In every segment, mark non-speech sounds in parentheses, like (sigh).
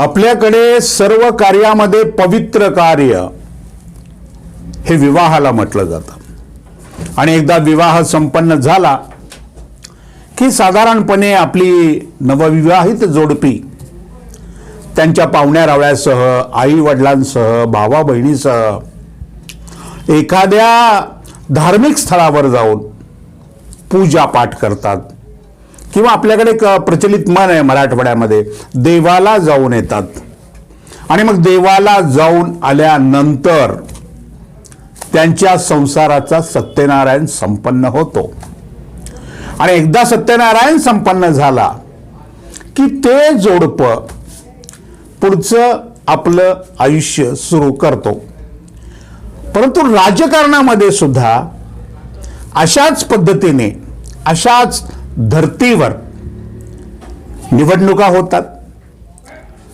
आपल्याकडे सर्व कार्यामध्ये पवित्र कार्य हे विवाहाला म्हटलं जातं. आणि एकदा विवाह संपन्न झाला की साधारणपणे आपली नवविवाहित जोडपी त्यांच्या पाहुण्या रावळ्यासह आई वडिलांसह भावा बहिणीसह एखाद्या धार्मिक स्थळावर जाऊन पूजा पाठ करतात. किंवा आपल्याकडे एक प्रचलित मन आहे मराठवाड्यामध्ये देवाला जाऊन येतात. आणि मग देवाला जाऊन आल्यानंतर त्यांच्या संसाराचा सत्यनारायण संपन्न होतो. आणि एकदा सत्यनारायण संपन्न झाला की ते जोडपं पुढचं आपलं आयुष्य सुरू करतो. परंतु राजकारणामध्ये सुद्धा अशाच पद्धतीने अशाच धर्तीवर निवडणुका होतात.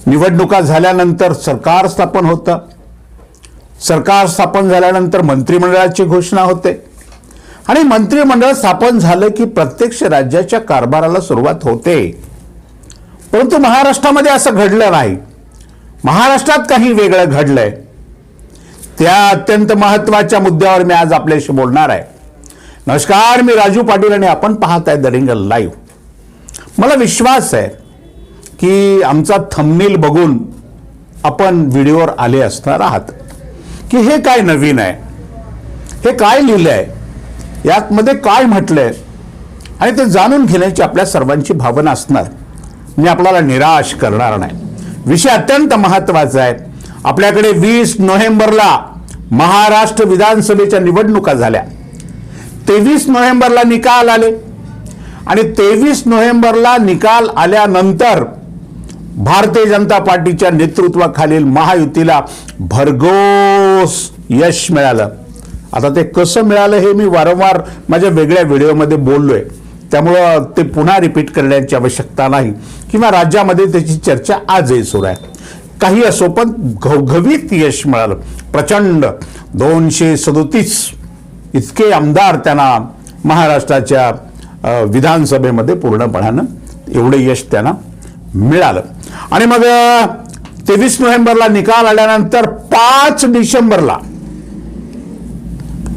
निवडणुका झाल्यानंतर सरकार स्थापन होतं. सरकार स्थापन झाल्यानंतर मंत्रिमंडळाची घोषणा होते. आणि मंत्रिमंडळ स्थापन झालं की प्रत्यक्ष राज्याच्या कारभाराला सुरुवात होते. परंतु महाराष्ट्रामध्ये असं घडलं नाही. महाराष्ट्रात काही वेगळं घडलंय. त्या अत्यंत महत्त्वाच्या मुद्द्यावर मी आज आपल्याशी बोलणार आहे. नमस्कार मी राजू पाटील आणि आपण पाहत आहे द रिंगल लाईव्ह. मला विश्वास आहे की आमचा थंबनेल बघून आपण व्हिडिओवर आले असणार आहात. की हे काय नवीन आहे? हे काय लिहिलं आहे यातमध्ये काय म्हटलं आहे आणि ते जाणून घेण्याची आपल्या सर्वांची भावना असणार. मी आपल्याला निराश करणार नाही. विषय अत्यंत महत्त्वाचा आहे. आपल्याकडे वीस नोव्हेंबरला महाराष्ट्र विधानसभेच्या निवडणुका झाल्या. तेवीस नोव्हेंबरला निकाल आले. आणि तेवीस नोव्हेंबरला निकाल आल्यानंतर भारतीय जनता पार्टीच्या नेतृत्वाखालील महायुतीला भरघोस यश मिळालं. आता ते कसं मिळालं हे मी वारंवार माझ्या वेगळ्या व्हिडिओमध्ये बोललोय. त्यामुळं ते पुन्हा रिपीट करण्याची आवश्यकता नाही. किंवा राज्यामध्ये त्याची चर्चा आजही सुरू आहे. काही असो पण घवघवीत यश मिळालं. प्रचंड दोनशे सदोतीस इतके आमदार त्यांना महाराष्ट्राच्या विधानसभेमध्ये पूर्णपणानं एवढं यश त्यांना मिळालं. आणि मग तेवीस नोव्हेंबरला निकाल आल्यानंतर पाच डिसेंबरला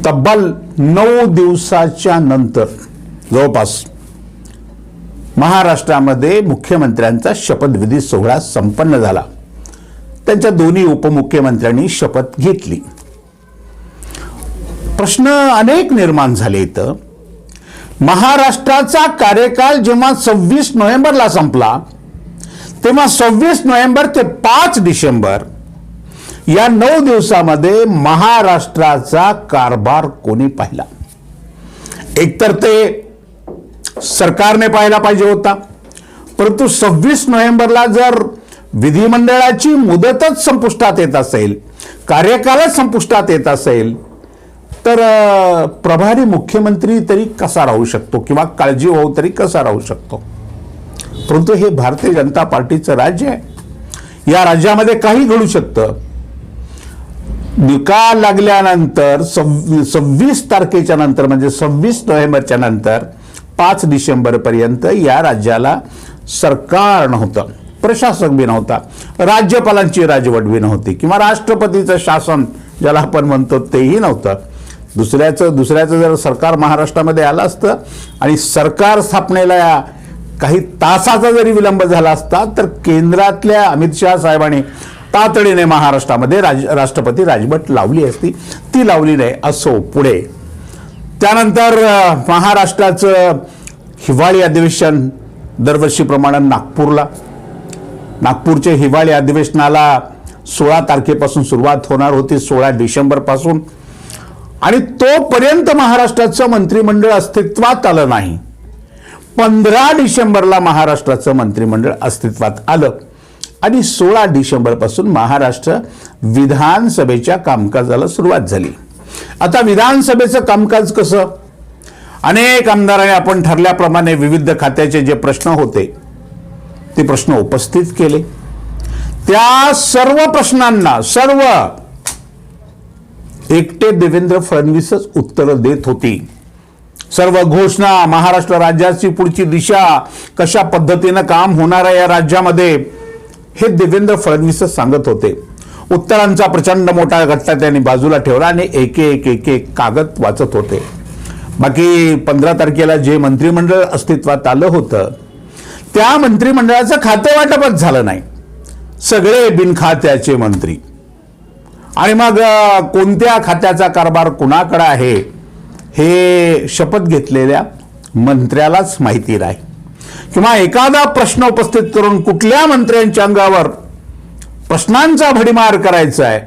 तब्बल नऊ दिवसाच्या नंतर जवळपास महाराष्ट्रामध्ये मुख्यमंत्र्यांचा शपथविधी सोहळा संपन्न झाला. त्यांच्या दोन्ही उपमुख्यमंत्र्यांनी शपथ घेतली. प्रश्न अनेक निर्माण झाले इथं. महाराष्ट्राचा कार्यकाल जेव्हा सव्वीस नोव्हेंबरला संपला तेव्हा सव्वीस नोव्हेंबर ते पाच डिसेंबर या नऊ दिवसामध्ये महाराष्ट्राचा कारभार कोणी पाहिला? एकतर ते सरकारने पाहायला पाहिजे होता. परंतु सव्वीस नोव्हेंबरला जर विधिमंडळाची मुदतच संपुष्टात येत असेल कार्यकालच संपुष्टात येत असेल तर प्रभारी मुख्यमंत्री तरी कसा राहू शकतो? किंवा काळजी होऊ तरी कसा राहू शकतो? परंतु हे भारतीय जनता पार्टीचं राज्य आहे. या राज्यामध्ये काही घडू शकतं. निकाल लागल्यानंतर सव्वी सव्वीस तारखेच्या नंतर म्हणजे सव्वीस नोव्हेंबरच्या नंतर पाच डिसेंबरपर्यंत या राज्याला सरकार नव्हतं. प्रशासक बी नव्हता. राज्यपालांची राजवट बी नव्हती. किंवा राष्ट्रपतीचं शासन ज्याला आपण म्हणतो तेही नव्हतं. दुसऱ्याचं दुसऱ्याचं जर सरकार महाराष्ट्रामध्ये आलं असतं आणि सरकार स्थापनेला काही तासाचा जरी विलंब झाला असता तर केंद्रातल्या अमित शहा साहेबांनी तातडीने महाराष्ट्रामध्ये राज राष्ट्रपती राजवट लावली असती. ती लावली नाही असो पुढे. त्यानंतर महाराष्ट्राचं हिवाळी अधिवेशन दरवर्षीप्रमाणे नागपूरला. नागपूरच्या हिवाळी अधिवेशनाला सोळा तारखेपासून सुरुवात होणार होती सोळा डिसेंबरपासून. आणि तोपर्यंत महाराष्ट्राचं मंत्रिमंडळ अस्तित्वात आलं नाही. पंधरा डिसेंबरला महाराष्ट्राचं मंत्रिमंडळ अस्तित्वात आलं. आणि सोळा डिसेंबरपासून महाराष्ट्र विधानसभेच्या कामकाजाला सुरुवात झाली. आता विधानसभेचं कामकाज कसं? अनेक आमदारांनी आपण ठरल्याप्रमाणे विविध खात्याचे जे प्रश्न होते ते प्रश्न उपस्थित केले. त्या सर्व प्रश्नांना सर्व एकटे देवेंद्र फडणवीसच उत्तरं देत होती. सर्व घोषणा महाराष्ट्र राज्याची पुढची दिशा कशा पद्धतीनं काम होणार आहे या राज्यामध्ये हे देवेंद्र फडणवीसच सांगत होते. उत्तरांचा प्रचंड मोठा गट्टा त्यांनी बाजूला ठेवला आणि एक एक एक एक कागद वाचत होते. बाकी पंधरा तारखेला जे मंत्रिमंडळ अस्तित्वात आलं होतं त्या मंत्रिमंडळाचं खातं वाटपच झालं नाही. सगळे बिनखात्याचे मंत्री. आणि मग कोणत्या खात्याचा कारभार कुणाकडे आहे हे शपथ घेतलेल्या मंत्र्यालाच माहिती राही किंवा एखादा प्रश्न उपस्थित करून कुठल्या मंत्र्यांच्या अंगावर प्रश्नांचा भडीमार करायचा आहे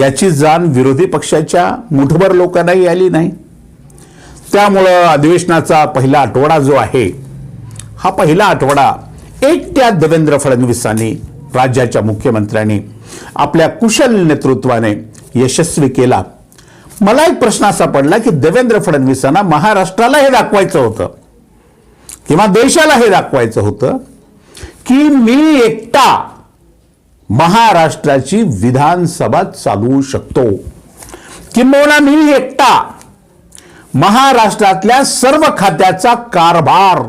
याची जाण विरोधी पक्षाच्या मुठभर लोकांनाही आली नाही. त्यामुळं अधिवेशनाचा पहिला आठवडा जो आहे हा पहिला आठवडा एकट्या देवेंद्र फडणवीसांनी राज्याच्या मुख्यमंत्र्यांनी आपल्या कुशल नेतृत्वाने यशस्वी केला. मला एक प्रश्न असा पडला की देवेंद्र फडणवीसांना महाराष्ट्राला हे दाखवायचं होतं किंवा देशाला हे दाखवायचं होतं की मी एकटा महाराष्ट्राची विधानसभा चालवू शकतो? किंबहुना मी एकटा महाराष्ट्रातल्या सर्व खात्याचा कारभार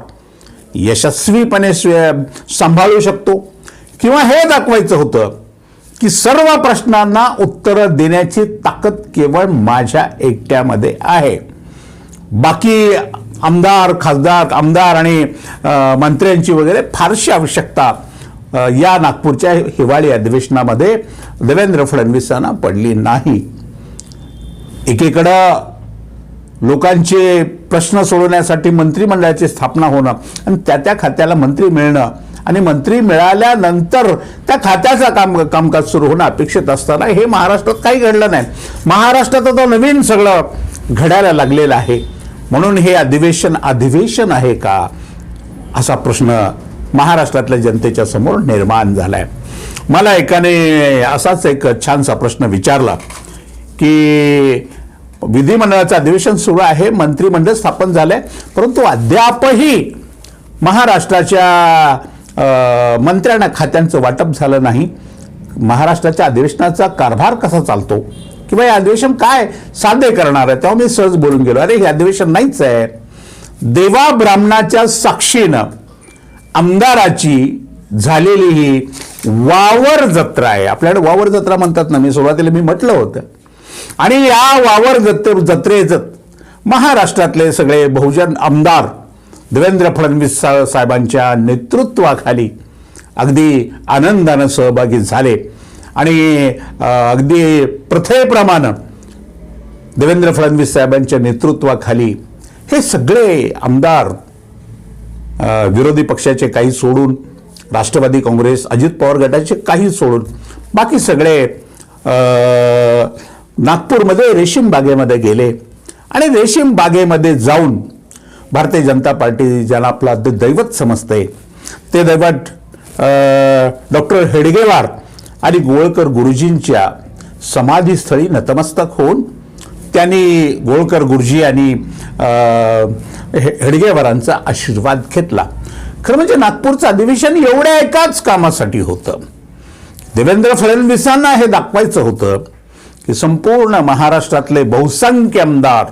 यशस्वीपणे सांभाळू शकतो? किंवा हे दाखवायचं होतं की सर्व प्रश्नांना उत्तरं देण्याची ताकद केवळ माझ्या एकट्यामध्ये आहे. बाकी आमदार खासदार आमदार आणि मंत्र्यांची वगैरे फारशी आवश्यकता या नागपूरच्या हिवाळी अधिवेशनामध्ये देवेंद्र फडणवीसांना पडली नाही. एकीकडं लोकांचे प्रश्न सोडवण्यासाठी मंत्रिमंडळाची स्थापना होणं आणि त्या त्या खात्याला मंत्री मिळणं आणि मंत्री मिळाल्यानंतर त्या खात्याचं काम कामकाज सुरू होणं अपेक्षित असताना हे महाराष्ट्रात काही घडलं नाही. महाराष्ट्रात आता नवीन सगळं घडायला लागलेलं आहे. म्हणून हे अधिवेशन अधिवेशन आहे का? असा प्रश्न महाराष्ट्रातल्या जनतेच्या समोर निर्माण झालाय. मला एकाने असाच एक छानसा प्रश्न विचारला की विधिमंडळाचं अधिवेशन सुरू आहे मंत्रिमंडळ स्थापन झालंय परंतु अद्यापही महाराष्ट्राच्या मंत्र्यांना खात्यांचं वाटप झालं नाही. महाराष्ट्राच्या अधिवेशनाचा कारभार कसा चालतो? किंवा हे अधिवेशन काय साध्य करणार आहे? तेव्हा मी सहज बोलून गेलो अरे हे अधिवेशन नाहीच आहे. देवा ब्राह्मणाच्या साक्षीनं आमदाराची झालेली ही वावर जत्रा आहे. आपल्याकडे वावर जत्रा म्हणतात ना मी सुरुवातीला मी म्हटलं होतं. आणि या वावर जत्र जत्रेचं महाराष्ट्रातले सगळे बहुजन आमदार देवेंद्र फडणवीस सा- साहेबांच्या नेतृत्वाखाली अगदी आनंदानं सहभागी झाले. आणि अगदी प्रथेप्रमाणे देवेंद्र फडणवीस साहेबांच्या नेतृत्वाखाली हे सगळे आमदार विरोधी पक्षाचे काही सोडून राष्ट्रवादी काँग्रेस अजित पवार गटाचे काही सोडून बाकी सगळे नागपूरमध्ये रेशीम बागेमध्ये गेले. आणि रेशीम बागेमध्ये जाऊन भारतीय जनता पार्टी ज्याला आपला दैवत समजते ते दैवत डॉक्टर हेडगेवार आणि गोळकर गुरुजींच्या समाधीस्थळी नतमस्तक होऊन त्यांनी गोळकर गुरुजी आणि हे- हेडगेवारांचा आशीर्वाद घेतला. खरं म्हणजे नागपूरचं अधिवेशन एवढ्या एकाच कामासाठी होतं. देवेंद्र फडणवीसांना हे दाखवायचं होतं की संपूर्ण महाराष्ट्रातले बहुसंख्य आमदार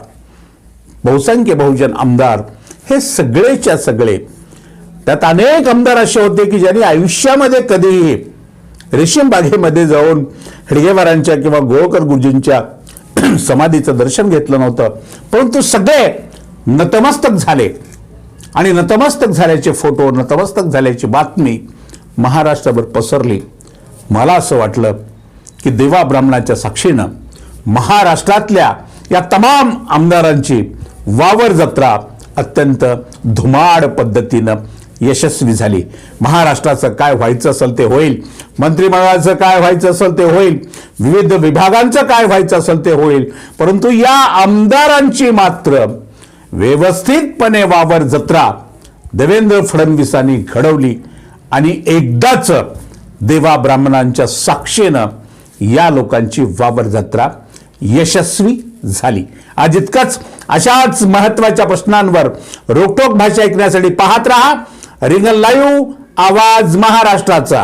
बहुसंख्य बहुजन आमदार हे सगळेच्या सगळे. त्यात अनेक आमदार असे होते की ज्यांनी आयुष्यामध्ये कधीही रेशीमबागेमध्ये जाऊन हेडगेवारांच्या किंवा गोळकर गुरुजींच्या (clears throat) समाधीचं दर्शन घेतलं नव्हतं. परंतु सगळे नतमस्तक झाले. आणि नतमस्तक झाल्याचे फोटो नतमस्तक झाल्याची बातमी महाराष्ट्राभर पसरली. मला असं वाटलं की देवा ब्राह्मणाच्या साक्षीनं महाराष्ट्रातल्या या तमाम आमदारांची वावर जत्रा अत्यंत धुमाड पद्धतीनं यशस्वी झाली. महाराष्ट्राचं काय व्हायचं असेल ते होईल मंत्रिमंडळाचं काय व्हायचं असेल ते होईल विविध विभागांचं काय व्हायचं असेल ते होईल परंतु या आमदारांची मात्र व्यवस्थितपणे वावर जत्रा देवेंद्र फडणवीसांनी घडवली आणि एकदाच देवा ब्राह्मणांच्या साक्षीनं या लोकांची वावर जत्रा यशस्वी झाली. आज इतकंच अशाच महत्त्वाच्या प्रश्नांवर रोकटोक भाषा ऐकण्यासाठी पाहत रहा. रिंगल लाईव्ह आवाज महाराष्ट्राचा.